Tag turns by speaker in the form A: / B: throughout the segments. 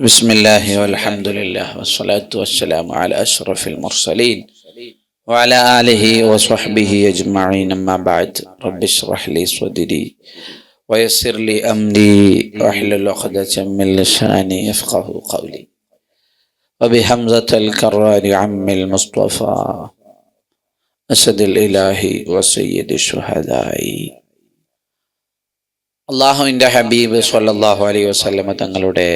A: بسم الله والحمد لله والصلاة والسلام على أشرف المرسلين وعلى آله وصحبه أجمعين أما بعد رب اشرح لي صدري ويسر لي أمري واحلل عقدة من لساني يفقه قولي وبحمزة الكرار عم المصطفى أسد الإله وسيد الشهداء അള്ളാഹുവിൻ്റെ ഹബീബ് സല്ലല്ലാഹു അലൈഹി വസല്ലമ തങ്ങളുടെ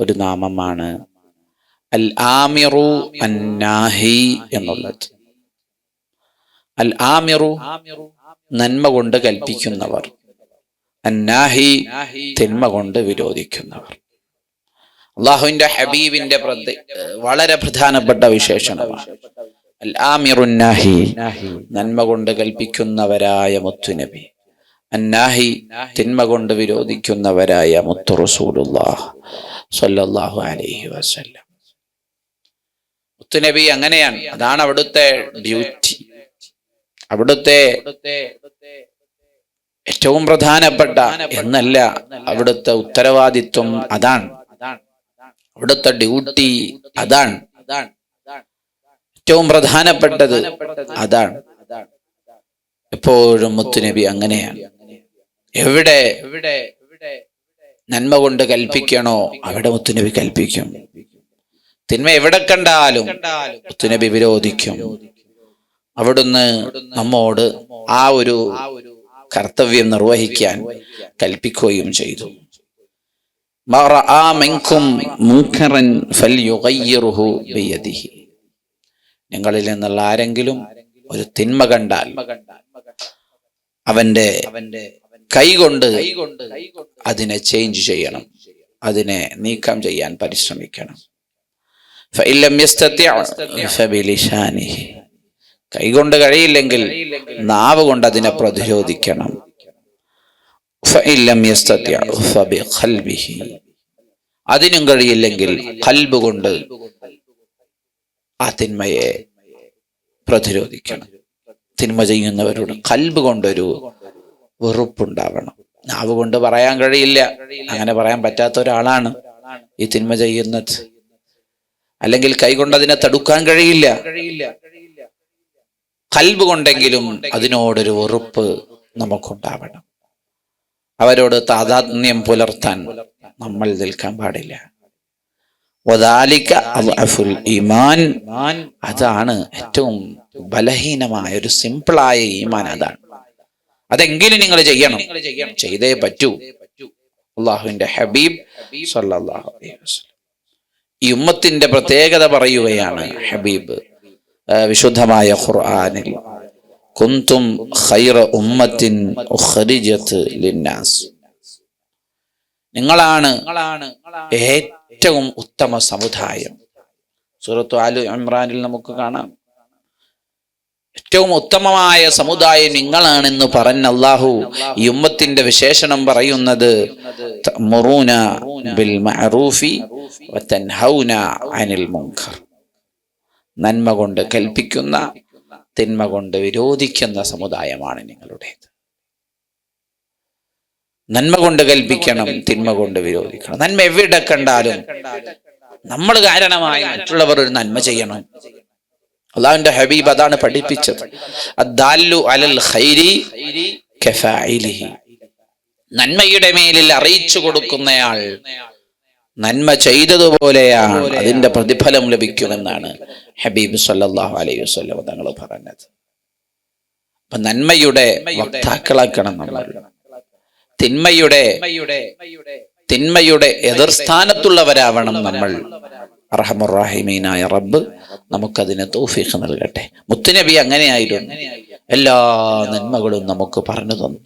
A: ഒരു നാമമാണ്. അൽ ആമിറു അന്നാഹി എന്നുള്ളത്. അൽ ആമിറു നന്മ കൊണ്ട് കൽപ്പിക്കുന്നവർ. അന്നാഹി തിന്മ കൊണ്ട് വിരോധിക്കുന്നവർ. അള്ളാഹുവിന്റെ ഹബീബിന്റെ വളരെ പ്രധാനപ്പെട്ട വിശേഷണമാണ്. അൽ ആമിറുന്നാഹി നന്മ കൊണ്ട് കൽപ്പിക്കുന്നവരായ മുത്തുനബി. അന്നാഹി തിന്മ കൊണ്ട് വിരോധിക്കുന്നവരായ മുത്തു റസൂലുള്ളാഹ് സ്വല്ലല്ലാഹു അലൈഹി വസല്ലം. മുത്തുനബി അങ്ങനെയാണ്. അതാണ് അവിടുത്തെ ഡ്യൂട്ടി അവിടുത്തെ ഏറ്റവും പ്രധാനപ്പെട്ട എന്നല്ല അവിടുത്തെ ഉത്തരവാദിത്വം അതാണ്. അവിടുത്തെ ഡ്യൂട്ടി അതാണ്. ഏറ്റവും പ്രധാനപ്പെട്ടത് അതാണ്. എപ്പോഴും മുത്തുനബി അങ്ങനെയാണ്. എവിടെ എവിടെ എവിടെ നന്മ കൊണ്ട് കൽപ്പിക്കണോ? അവിടെ മുത്തുനബി കൽപ്പിക്കും. തിന്മ എവിടെ കണ്ടാലും മുത്തുനബി വിരോധിക്കും. അവിടുന്ന് നമ്മോട് ആ ഒരു കർത്തവ്യം നിർവഹിക്കാൻ കൽപ്പിക്കുകയും ചെയ്തു. നിങ്ങളിൽ നിന്നുള്ള ആരെങ്കിലും ഒരു തിന്മ കണ്ടാൽ അവന്റെ കൈകൊണ്ട് അതിനെ ചേഞ്ച് ചെയ്യണം. അതിനെ നീക്കം ചെയ്യാൻ പരിശ്രമിക്കണം. കൈകൊണ്ട് കഴിയില്ലെങ്കിൽ നാവ് കൊണ്ട് അതിനെ പ്രതിരോധിക്കണം. അതിനും കഴിയില്ലെങ്കിൽ കൽബ് കൊണ്ട് ആ തിന്മയെ പ്രതിരോധിക്കണം. തിന്മ ചെയ്യുന്നവരോട് കൽബ് കൊണ്ടൊരു വെറുപ്പുണ്ടാവണം. നാവ് കൊണ്ട് പറയാൻ കഴിയില്ല. അങ്ങനെ പറയാൻ പറ്റാത്ത ഒരാളാണ് ഈ തിന്മ ചെയ്യുന്നത്. അല്ലെങ്കിൽ കൈകൊണ്ട് അതിനെ തടുക്കാൻ കഴിയില്ല. കൽബ് കൊണ്ടെങ്കിലും അതിനോടൊരു വെറുപ്പ് നമുക്കുണ്ടാവണം. അവരോട് താതാത്മ്യം പുലർത്താൻ നമ്മൾ നിൽക്കാൻ പാടില്ല. ഈമാൻ. അതാണ് ഏറ്റവും ബലഹീനമായ ഒരു സിമ്പിളായ ഈമാൻ. അതാണ്. അതെങ്കിലും നിങ്ങൾ ചെയ്യണം. ചെയ്തേ പറ്റൂ. അള്ളാഹുവിന്റെ ഹബീബ് ഈ ഉമ്മത്തിന്റെ പ്രത്യേകത പറയുകയാണ് ഹബീബ്. വിശുദ്ധമായ ഖുർആാനിൽ കുന്തും ഖൈറ ഉമ്മത്തിൻ ലിന്നാസ് നിങ്ങളാണ് ഏറ്റവും ഉത്തമ സമുദായം. സൂറത്തു ആലു ഇമ്രാനിൽ നമുക്ക് കാണാം. ഏറ്റവും ഉത്തമമായ സമുദായം നിങ്ങളാണെന്ന് പറഞ്ഞ അള്ളാഹു ഈ ഉമ്മത്തിന്റെ വിശേഷണം പറയുന്നത് മുറൂന ബിൽ തൻഹൗന അനിൽ നന്മ കൊണ്ട് കൽപ്പിക്കുന്ന തിന്മ കൊണ്ട് വിരോധിക്കുന്ന സമുദായമാണ് നിങ്ങളുടേത്. നന്മ കൊണ്ട് കൽപ്പിക്കണം തിന്മ കൊണ്ട് വിരോധിക്കണം. നന്മ എവിടെ കണ്ടാലും നമ്മൾ കാരണമായി മറ്റുള്ളവർ ഒരു നന്മ ചെയ്യണം. അള്ളാഹുവിന്റെ ഹബീബ് അതാണ് പഠിപ്പിച്ചത്. അലൽ ഖൈരി നന്മയുടെ മേലിൽ അറിയിച്ചു കൊടുക്കുന്നയാൾ നന്മ ചെയ്തതുപോലെയാണ് അതിന്റെ പ്രതിഫലം ലഭിക്കുമെന്നാണ് ഹബീബ് സല്ലാഹു അലൈഹി വസല്ലം തങ്ങൾ പറഞ്ഞത്. അപ്പൊ നന്മയുടെ വക്താക്കളാക്കണം നമ്മൾ. തിന്മയുടെ തിന്മയുടെ എതിർസ്ഥാനത്തുള്ളവരാവണം നമ്മൾ. അറഹമുറാഹിമീനായ റബ്ബ് നമുക്കതിന് തൗഫീഖ് നൽകട്ടെ. മുത്തുനബി അങ്ങനെയായിരുന്നു. എല്ലാ നന്മകളും നമുക്ക് പറഞ്ഞു തന്നു.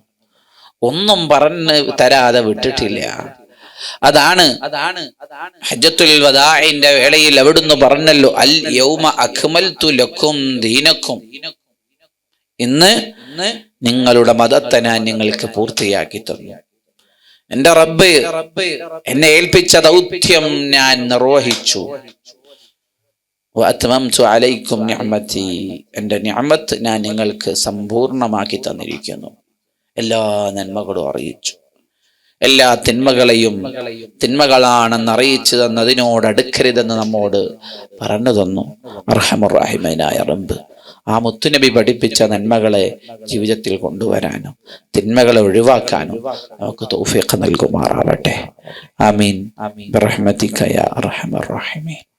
A: ഒന്നും പറഞ്ഞ് തരാതെ വിട്ടിട്ടില്ല. അതാണ് അതാണ് ഹജ്ജത്തുൽ വദാഇന്റെ വേളയിൽ അവിടുന്ന് പറഞ്ഞല്ലോ അൽ യൗമ അക്മൽതു ലക്കും ദീനക്കും. ഇന്ന് നിങ്ങളുടെ മതത്തെ ഞാൻ നിങ്ങൾക്ക് പൂർത്തിയാക്കി തന്നു. എന്റെ റബ്ബ് എന്നെ ഏൽപ്പിച്ച ദൗത്യം ഞാൻ നിർവഹിച്ചു. അലൈക്കും എന്റെ ഞാമത്ത് ഞാൻ നിങ്ങൾക്ക് സമ്പൂർണമാക്കി തന്നിരിക്കുന്നു. എല്ലാ നന്മകളും അറിയിച്ചു. എല്ലാ തിന്മകളെയും തിന്മകളാണെന്ന് അറിയിച്ചു തന്നതിനോട് അടുക്കരുതെന്ന് നമ്മോട് പറഞ്ഞു തന്നു. അർഹമുറാഹിമനായ റബ്ബ്. ആ മുത്തുനബി പഠിപ്പിച്ച നന്മകളെ ജീവിതത്തിൽ കൊണ്ടുവരാനും തിന്മകളെ ഒഴിവാക്കാനും നമുക്ക് തൗഫീഖ് നൽകുമാറാവട്ടെ. ആമീൻ. ബിറഹ്മതിക യാ അർഹമർ റഹീമീൻ.